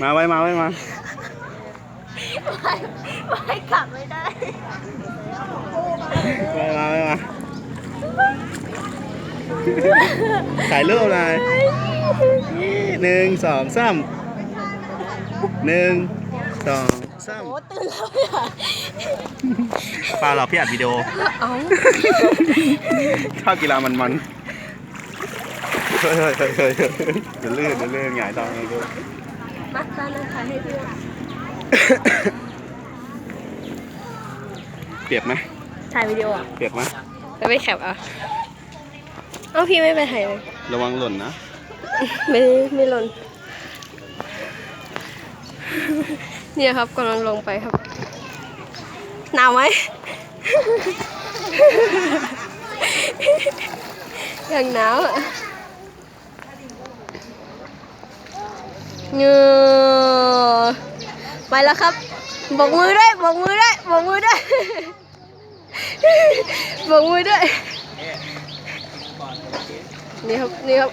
มาไว้มาไว้มาไม่กลับไม่ได้ไว้มาไว้มาถ่ายรูปหน่อยหนึ่งสองสามหนึ่งสองสามโอ้ตื่นแล้วเนี่ยปลาเราพี่อัดวิดีโอเอ้าชอบกีฬามันมันๆ เฮ้ยเฮ้ยเฮ้ยเฮ้ยเฮ้ยเดี๋ยวลื่นเดี๋ยวลื่นหงายท้องเลยดูมาตานะคะให้ด้วยเปียกไหมถ่ายวิดีโออะเปียกไหมไปไปแคปอะเอ้าพี่ไม่ไปถ่ายเลย ระวังหล่นนะ ไม่ไม่หล่น เนี่ยครับกำลังลงไปครับ หนาวไหม อย่างหนาวอะ เงือไปแล้วครับบอกมือด้วยบอกมือด้วยบอกมือด้วยบอกมือด้วยนี่ครับนี่ครับ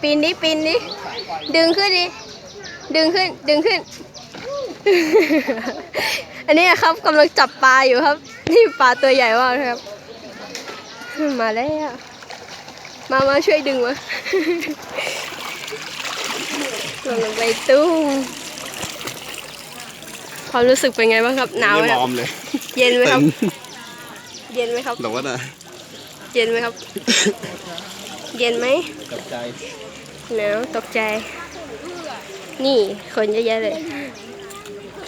ปีนดิปีนดิดึงขึ้นดิดึงขึ้นดึงขึ้น อันนี้ครับกำลังจับปลาอยู่ครับ นี่ปลาตัวใหญ่มากครับ มาแล้วมามาช่วยดึงมาลงไปตุ้มความรู้สึกเป็นไงบ้างครับหนาวไหมไม่คมรัอบมเลยเย็นไหมครับตึงเย็นไหมครับหลงว่าน่ะเย็นไหมครับ เย็นไหมตกใจหนาวตกใจ นี่คนเยอะแยะเลย